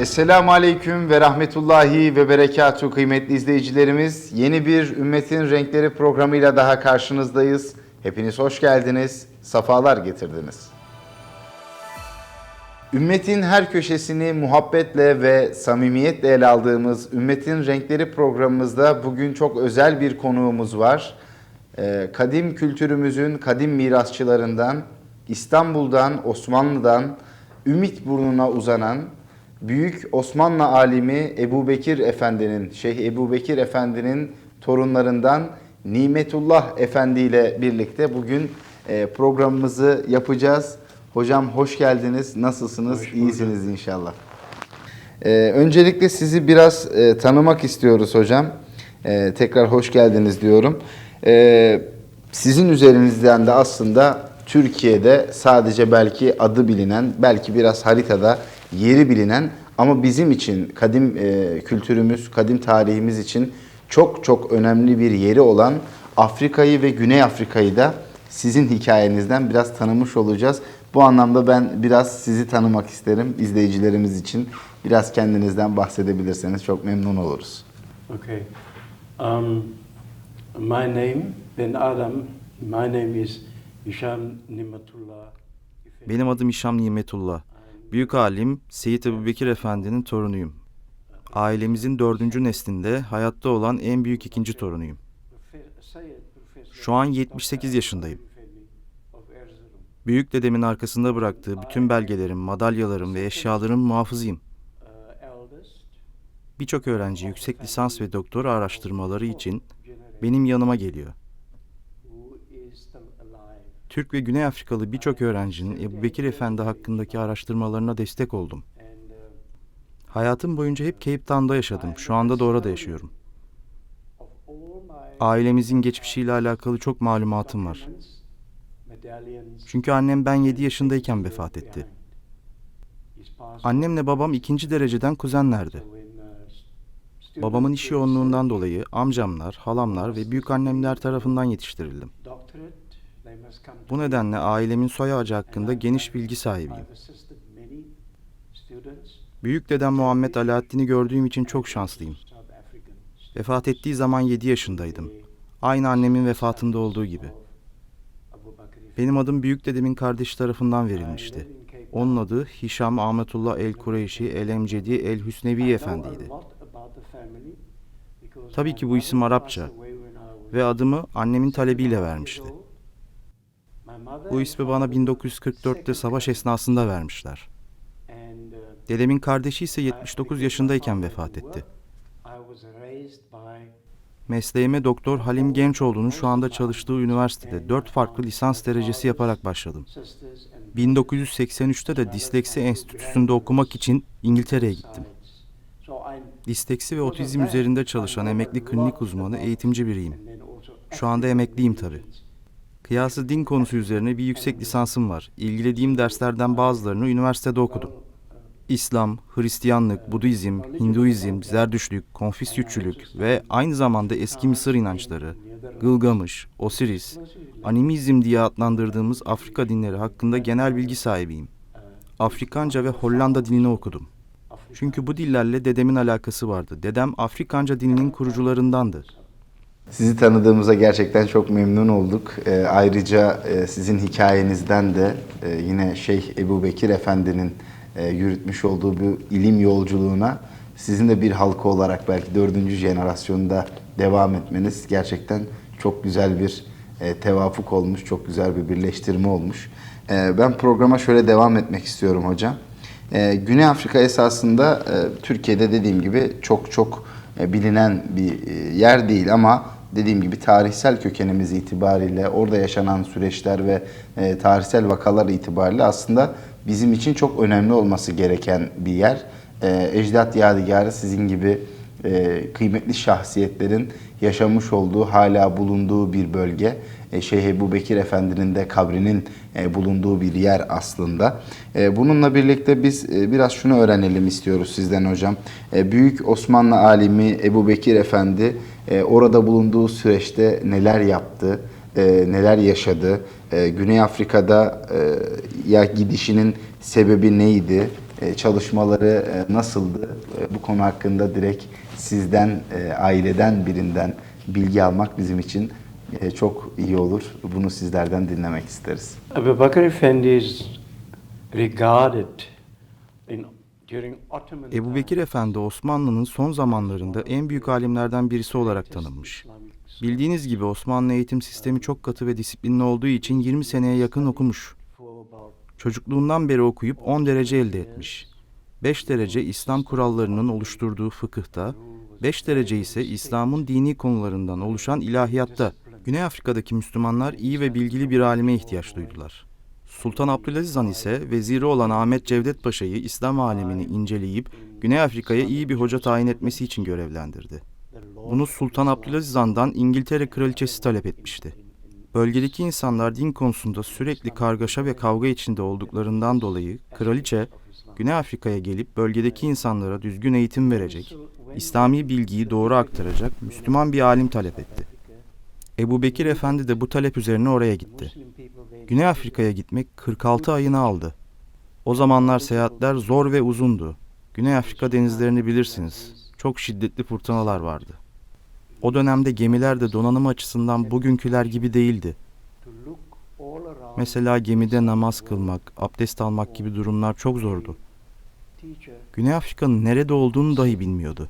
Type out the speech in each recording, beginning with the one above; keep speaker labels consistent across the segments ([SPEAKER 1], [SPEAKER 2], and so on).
[SPEAKER 1] Esselamu Aleyküm ve Rahmetullahi ve Berekatuhu kıymetli izleyicilerimiz. Yeni bir Ümmetin Renkleri programıyla daha karşınızdayız. Hepiniz hoş geldiniz, safalar getirdiniz. Ümmetin her köşesini muhabbetle ve samimiyetle ele aldığımız Ümmetin Renkleri programımızda bugün çok özel bir konuğumuz var. Ee, kadim kültürümüzün kadim mirasçılarından, İstanbul'dan, Osmanlı'dan, Ümit burnuna uzanan Büyük Osmanlı alimi Ebu Bekir Efendi'nin, Şeyh Ebu Bekir Efendi'nin torunlarından Nimetullah Efendi ile birlikte bugün e, programımızı yapacağız. Hocam hoş geldiniz. Nasılsınız? İyisiniz inşallah. Ee, öncelikle sizi biraz e, tanımak istiyoruz hocam. Ee, tekrar hoş geldiniz diyorum. Ee, sizin üzerinizden de aslında Türkiye'de sadece belki adı bilinen, belki biraz haritada yeri bilinen ama bizim için kadim e, kültürümüz, kadim tarihimiz için çok çok önemli bir yeri olan Afrika'yı ve Güney Afrika'yı da sizin hikayenizden biraz tanımış olacağız. Bu anlamda ben biraz sizi tanımak isterim izleyicilerimiz için. Biraz kendinizden bahsedebilirseniz çok memnun oluruz.
[SPEAKER 2] Okay. Um, my name, Ben Adam. My name is Hisham Nimatullah.
[SPEAKER 3] Benim adım İşam Nimetullah. Büyük alim Seyit Ebubekir Efendi'nin torunuyum. Ailemizin dördüncü neslinde hayatta olan en büyük ikinci torunuyum. Şu an 78 yaşındayım. Büyük dedemin arkasında bıraktığı bütün belgelerim, madalyalarım ve eşyalarım muhafızıyım. Birçok öğrenci yüksek lisans ve doktora araştırmaları için benim yanıma geliyor. Türk ve Güney Afrikalı birçok öğrencinin Ebu Bekir Efendi hakkındaki araştırmalarına destek oldum. Hayatım boyunca hep Cape Town'da yaşadım. Şu anda da orada yaşıyorum. Ailemizin geçmişiyle alakalı çok malumatım var. Çünkü annem ben 7 yaşındayken vefat etti. Annemle babam ikinci dereceden kuzenlerdi. Babamın iş yoğunluğundan dolayı amcamlar, halamlar ve büyükannemler tarafından yetiştirildim. Bu nedenle ailemin soy ağacı hakkında geniş bilgi sahibiyim. Büyük dedem Muhammed Alaaddin'i gördüğüm için çok şanslıyım. Vefat ettiği zaman 7 yaşındaydım. Aynı annemin vefatında olduğu gibi. Benim adım büyük dedemin kardeşi tarafından verilmişti. Onun adı Hişam Ahmetullah El Kureyşi El Emcedi El Hüsnevi Efendi'ydi. Tabii ki bu isim Arapça ve adımı annemin talebiyle vermişti. Bu ismi bana 1944'te savaş esnasında vermişler. Dedemin kardeşi ise 79 yaşındayken vefat etti. Mesleğime Doktor Halim Gençoğlu'nun şu anda çalıştığı üniversitede 4 farklı lisans derecesi yaparak başladım. 1983'te de Disleksi Enstitüsü'nde okumak için İngiltere'ye gittim. Disleksi ve otizm üzerinde çalışan emekli klinik uzmanı eğitimci biriyim. Şu anda emekliyim tabii. Kıyası din konusu üzerine bir yüksek lisansım var. İlgilediğim derslerden bazılarını üniversitede okudum. İslam, Hristiyanlık, Budizm, Hinduizm, Zerdüşlük, Konfüçyüsçülük ve aynı zamanda eski Mısır inançları, Gılgamış, Osiris, Animizm diye adlandırdığımız Afrika dinleri hakkında genel bilgi sahibiyim. Afrikanca ve Hollanda dilini okudum. Çünkü bu dillerle dedemin alakası vardı. Dedem Afrikanca dilinin kurucularındandı.
[SPEAKER 1] Sizi tanıdığımıza gerçekten çok memnun olduk. Ee, ayrıca e, sizin hikayenizden de e, yine Şeyh Ebu Bekir Efendi'nin e, yürütmüş olduğu bu ilim yolculuğuna sizin de bir halka olarak belki dördüncü jenerasyonda devam etmeniz gerçekten çok güzel bir e, tevafuk olmuş, çok güzel bir birleştirme olmuş. E, ben programa şöyle devam etmek istiyorum hocam. E, Güney Afrika esasında e, Türkiye'de dediğim gibi çok çok e, bilinen bir e, yer değil ama dediğim gibi tarihsel kökenimiz itibariyle orada yaşanan süreçler ve e, tarihsel vakalar itibariyle aslında bizim için çok önemli olması gereken bir yer. E, Ecdat Yadigarı sizin gibi e, kıymetli şahsiyetlerin yaşamış olduğu, hala bulunduğu bir bölge. E, Şeyh Ebu Bekir Efendi'nin de kabrinin e, bulunduğu bir yer aslında. E, bununla birlikte biz biraz şunu öğrenelim istiyoruz sizden hocam. Büyük Osmanlı alimi Ebu Bekir Efendi orada bulunduğu süreçte neler yaptı, neler yaşadı, Güney Afrika'da ya gidişinin sebebi neydi, çalışmaları nasıldı? Bu konu hakkında direkt sizden, e, aileden birinden bilgi almak bizim için e, çok iyi olur. Bunu sizlerden dinlemek isteriz.
[SPEAKER 2] Abu Bakr Effendi is regarded in,
[SPEAKER 3] Ebu Bekir Efendi Osmanlı'nın son zamanlarında en büyük alimlerden birisi olarak tanınmış. Bildiğiniz gibi Osmanlı eğitim sistemi çok katı ve disiplinli olduğu için 20 seneye yakın okumuş. Çocukluğundan beri okuyup 10 derece elde etmiş. 5 derece İslam kurallarının oluşturduğu fıkıhta, 5 derece ise İslam'ın dini konularından oluşan ilahiyatta. Güney Afrika'daki Müslümanlar iyi ve bilgili bir alime ihtiyaç duydular. Sultan Abdülaziz Han ise veziri olan Ahmet Cevdet Paşa'yı İslam alemini inceleyip Güney Afrika'ya iyi bir hoca tayin etmesi için görevlendirdi. Bunu Sultan Abdülaziz Han'dan İngiltere Kraliçesi talep etmişti. Bölgedeki insanlar din konusunda sürekli kargaşa ve kavga içinde olduklarından dolayı kraliçe Güney Afrika'ya gelip bölgedeki insanlara düzgün eğitim verecek, İslami bilgiyi doğru aktaracak Müslüman bir alim talep etti. Ebu Bekir Efendi de bu talep üzerine oraya gitti. Güney Afrika'ya gitmek 46 ayını aldı. O zamanlar seyahatler zor ve uzundu. Güney Afrika denizlerini bilirsiniz. Çok şiddetli fırtınalar vardı. O dönemde gemiler de donanım açısından bugünküler gibi değildi. Mesela gemide namaz kılmak, abdest almak gibi durumlar çok zordu. Güney Afrika'nın nerede olduğunu dahi bilmiyordu.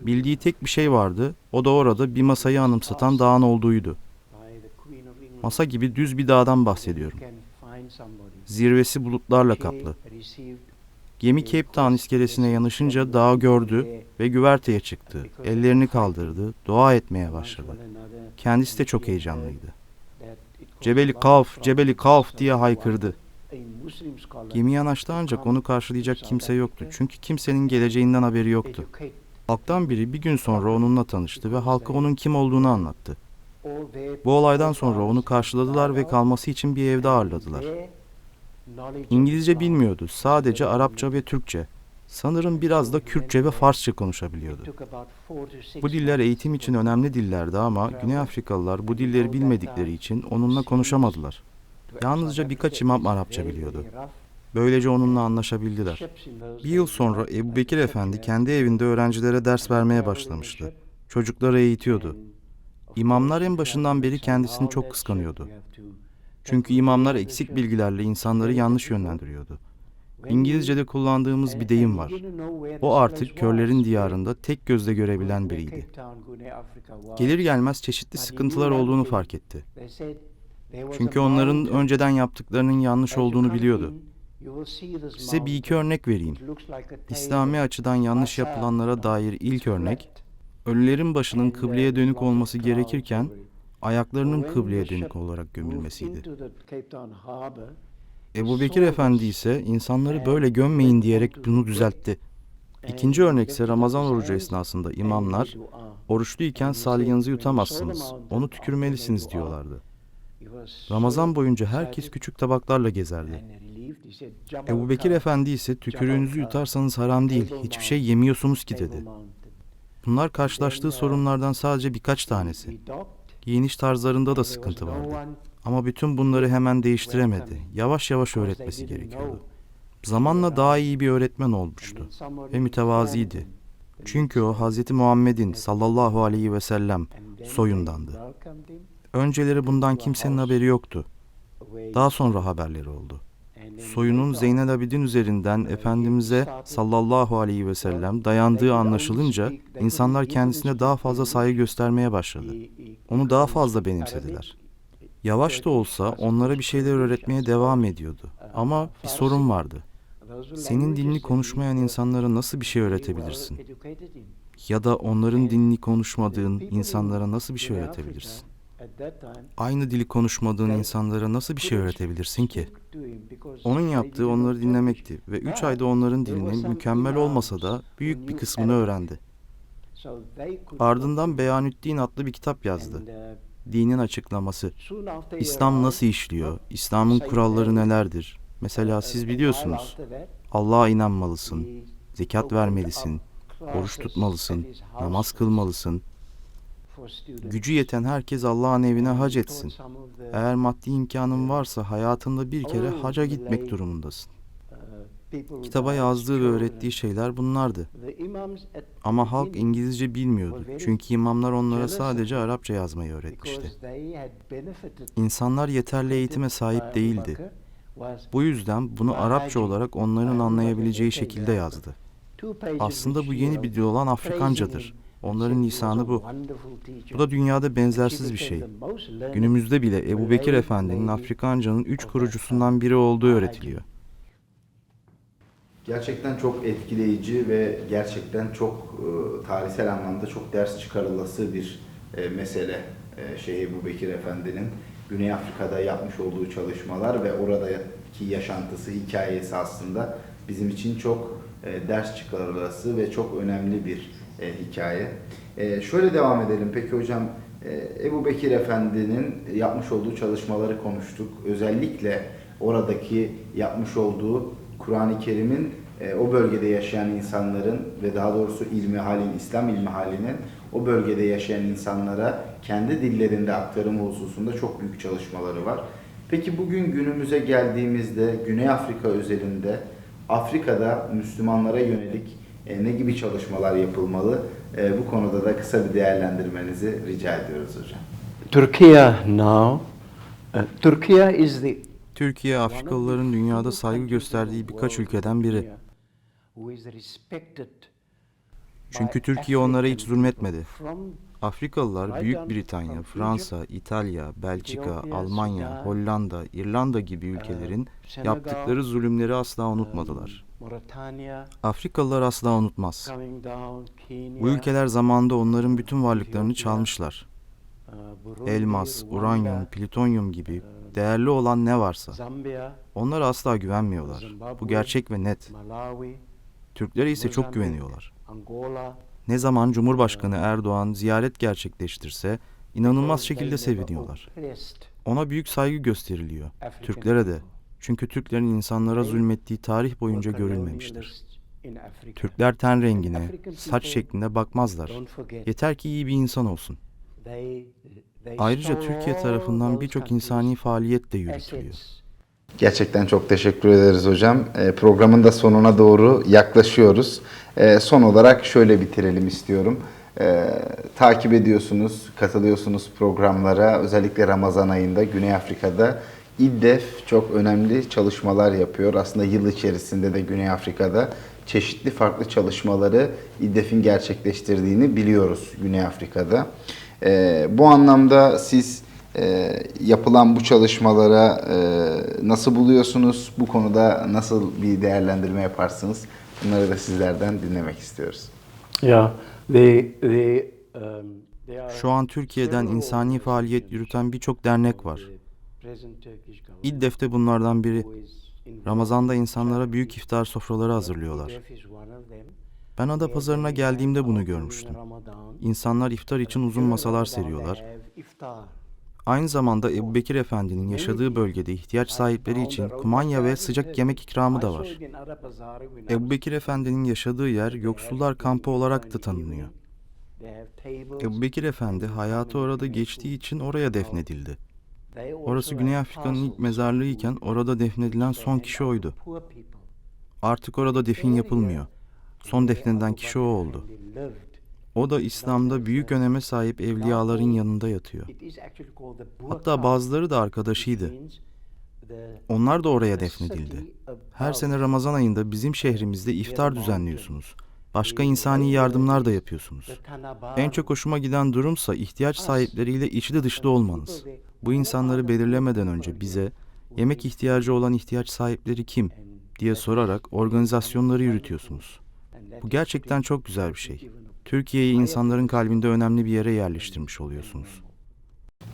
[SPEAKER 3] Bildiği tek bir şey vardı, o da orada bir masayı anımsatan dağın olduğuydu. Masa gibi düz bir dağdan bahsediyorum. Zirvesi bulutlarla kaplı. Gemi Cape Town iskelesine yanaşınca dağı gördü ve güverteye çıktı. Ellerini kaldırdı, dua etmeye başladı. Kendisi de çok heyecanlıydı. Cebeli Kaf, Cebeli Kaf diye haykırdı. Gemi yanaştı ancak onu karşılayacak kimse yoktu. Çünkü kimsenin geleceğinden haberi yoktu. Halktan biri bir gün sonra onunla tanıştı ve halka onun kim olduğunu anlattı. Bu olaydan sonra onu karşıladılar ve kalması için bir evde ağırladılar. İngilizce bilmiyordu, sadece Arapça ve Türkçe. Sanırım biraz da Kürtçe ve Farsça konuşabiliyordu. Bu diller eğitim için önemli dillerdi ama Güney Afrikalılar bu dilleri bilmedikleri için onunla konuşamadılar. Yalnızca birkaç imam Arapça biliyordu. Böylece onunla anlaşabildiler. Bir yıl sonra Ebu Bekir Efendi kendi evinde öğrencilere ders vermeye başlamıştı. Çocukları eğitiyordu. İmamlar en başından beri kendisini çok kıskanıyordu. Çünkü imamlar eksik bilgilerle insanları yanlış yönlendiriyordu. İngilizce'de kullandığımız bir deyim var. O artık körlerin diyarında tek gözle görebilen biriydi. Gelir gelmez çeşitli sıkıntılar olduğunu fark etti. Çünkü onların önceden yaptıklarının yanlış olduğunu biliyordu. Size bir iki örnek vereyim. İslami açıdan yanlış yapılanlara dair ilk örnek, ölülerin başının kıbleye dönük olması gerekirken ayaklarının kıbleye dönük olarak gömülmesiydi. Ebu Bekir Efendi ise insanları böyle gömmeyin diyerek bunu düzeltti. İkinci örnek ise Ramazan orucu esnasında imamlar, oruçluyken salyanızı yutamazsınız, onu tükürmelisiniz diyorlardı. Ramazan boyunca herkes küçük tabaklarla gezerdi. Ebu Bekir Efendi ise tükürüğünüzü yutarsanız haram değil, hiçbir şey yemiyorsunuz ki dedi. Bunlar karşılaştığı sorunlardan sadece birkaç tanesi. Giyiniş tarzlarında da sıkıntı vardı. Ama bütün bunları hemen değiştiremedi. Yavaş yavaş öğretmesi gerekiyordu. Zamanla daha iyi bir öğretmen olmuştu ve mütevaziydi. Çünkü o Hz. Muhammed'in sallallahu aleyhi ve sellem soyundandı. Önceleri bundan kimsenin haberi yoktu. Daha sonra haberleri oldu. Soyunun Zeynel Abidin üzerinden Efendimiz'e sallallahu aleyhi ve sellem dayandığı anlaşılınca insanlar kendisine daha fazla saygı göstermeye başladı. Onu daha fazla benimsediler. Yavaş da olsa onlara bir şeyler öğretmeye devam ediyordu. Ama bir sorun vardı. Senin dilini konuşmayan insanlara nasıl bir şey öğretebilirsin? Ya da onların dilini konuşmadığın insanlara nasıl bir şey öğretebilirsin? Aynı dili konuşmadığın insanlara nasıl bir şey öğretebilirsin ki? Onun yaptığı onları dinlemekti ve üç ayda onların dilini mükemmel olmasa da büyük bir kısmını öğrendi. Ardından Beyanüddin adlı bir kitap yazdı. Dinin açıklaması. İslam nasıl işliyor? İslam'ın kuralları nelerdir? Mesela siz biliyorsunuz. Allah'a inanmalısın, zekat vermelisin, oruç tutmalısın, namaz kılmalısın. Gücü yeten herkes Allah'ın evine hac etsin. Eğer maddi imkanın varsa hayatında bir kere haca gitmek durumundasın.
[SPEAKER 2] Kitaba yazdığı ve öğrettiği şeyler bunlardı. Ama halk İngilizce bilmiyordu. Çünkü imamlar onlara sadece Arapça yazmayı öğretmişti. İnsanlar yeterli eğitime sahip değildi. Bu yüzden bunu Arapça olarak onların anlayabileceği şekilde yazdı. Aslında bu yeni bir dil olan Afrikancadır. Onların lisanı bu. Bu da dünyada benzersiz bir şey. Günümüzde bile Ebu Bekir Efendi'nin Afrikanca'nın üç kurucusundan biri olduğu öğretiliyor.
[SPEAKER 3] Gerçekten çok etkileyici ve gerçekten çok e, tarihsel anlamda çok ders çıkarılası bir e, mesele. E, Şeyh Ebu Bekir Efendi'nin Güney Afrika'da yapmış olduğu çalışmalar ve oradaki yaşantısı, hikayesi aslında bizim için çok ders çıkarılası ve çok önemli bir hikaye. Şöyle devam edelim. Peki hocam Ebu Bekir Efendi'nin yapmış olduğu çalışmaları konuştuk. Özellikle oradaki yapmış olduğu Kur'an-ı Kerim'in e, o bölgede yaşayan insanların ve daha doğrusu ilmi halin, İslam ilmi halinin o bölgede yaşayan insanlara kendi dillerinde aktarımı hususunda çok büyük çalışmaları var. Peki bugün günümüze geldiğimizde Güney Afrika özelinde Afrika'da Müslümanlara yönelik e, ne gibi çalışmalar yapılmalı? E, bu konuda da kısa bir değerlendirmenizi rica ediyoruz hocam.
[SPEAKER 4] Turkey now, uh, Turkey is the
[SPEAKER 2] Türkiye, Afrikalıların dünyada saygı gösterdiği birkaç ülkeden biri. Çünkü Türkiye onlara hiç zulmetmedi. Afrikalılar Büyük Britanya, Fransa, İtalya, Belçika, Almanya, Hollanda, İrlanda gibi ülkelerin yaptıkları zulümleri asla unutmadılar. Afrikalılar asla unutmaz. Bu ülkeler zamanında onların bütün varlıklarını çalmışlar. Elmas, uranyum, plütonyum gibi değerli olan ne varsa. Onlara asla güvenmiyorlar. Bu gerçek ve net. Türklere ise çok güveniyorlar. Ne zaman Cumhurbaşkanı Erdoğan ziyaret gerçekleştirse inanılmaz şekilde seviniyorlar. Ona büyük saygı gösteriliyor. Türklere de. Çünkü Türklerin insanlara zulmettiği tarih boyunca görülmemiştir. Türkler ten rengine, saç şeklinde bakmazlar. Yeter ki iyi bir insan olsun. Ayrıca Türkiye tarafından birçok insani faaliyet de yürütülüyor.
[SPEAKER 3] Gerçekten çok teşekkür ederiz hocam. E, programın da sonuna doğru yaklaşıyoruz. E, son olarak şöyle bitirelim istiyorum. E, takip ediyorsunuz, katılıyorsunuz programlara. Özellikle Ramazan ayında Güney Afrika'da İDDEF çok önemli çalışmalar yapıyor. Aslında yıl içerisinde de Güney Afrika'da çeşitli farklı çalışmaları İDDEF'in gerçekleştirdiğini biliyoruz Güney Afrika'da. E, bu anlamda siz e, yapılan bu çalışmalara e, nasıl buluyorsunuz? Bu konuda nasıl bir değerlendirme yaparsınız? Bunları da sizlerden dinlemek istiyoruz.
[SPEAKER 4] Yeah, they, they, um, they are
[SPEAKER 2] Şu an Türkiye'den insani faaliyet yürüten birçok dernek var. İDDEF de bunlardan biri. Ramazan'da insanlara büyük iftar sofraları hazırlıyorlar. Ben ada pazarına geldiğimde bunu görmüştüm. İnsanlar iftar için uzun masalar seriyorlar. Aynı zamanda Ebu Bekir Efendi'nin yaşadığı bölgede ihtiyaç sahipleri için kumanya ve sıcak yemek ikramı da var. Ebu Bekir Efendi'nin yaşadığı yer yoksullar kampı olarak da tanınıyor. Ebu Bekir Efendi hayatı orada geçtiği için oraya defnedildi. Orası Güney Afrika'nın ilk mezarlığı iken orada defnedilen son kişi oydu. Artık orada defin yapılmıyor. Son defnedilen kişi o oldu. O da İslam'da büyük öneme sahip evliyaların yanında yatıyor. Hatta bazıları da arkadaşıydı. Onlar da oraya defnedildi. Her sene Ramazan ayında bizim şehrimizde iftar düzenliyorsunuz. Başka insani yardımlar da yapıyorsunuz. En çok hoşuma giden durumsa ihtiyaç sahipleriyle içli dışlı olmanız. Bu insanları belirlemeden önce bize yemek ihtiyacı olan ihtiyaç sahipleri kim diye sorarak organizasyonları yürütüyorsunuz. Bu gerçekten çok güzel bir şey. Türkiye'yi insanların kalbinde önemli bir yere yerleştirmiş oluyorsunuz.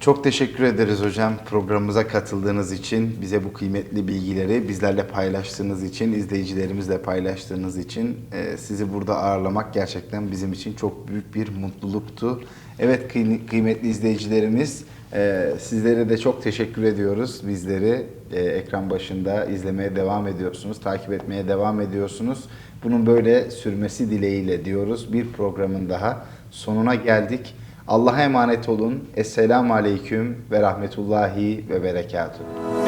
[SPEAKER 3] Çok teşekkür ederiz hocam programımıza katıldığınız için, bize bu kıymetli bilgileri bizlerle paylaştığınız için, izleyicilerimizle paylaştığınız için e, sizi burada ağırlamak gerçekten bizim için çok büyük bir mutluluktu. Evet kıy- kıymetli izleyicilerimiz, e, sizlere de çok teşekkür ediyoruz. Bizleri e, ekran başında izlemeye devam ediyorsunuz, takip etmeye devam ediyorsunuz. Bunun böyle sürmesi dileğiyle diyoruz. Bir programın daha sonuna geldik. Allah'a emanet olun. Esselamu Aleyküm ve Rahmetullahi ve Berekatuhu.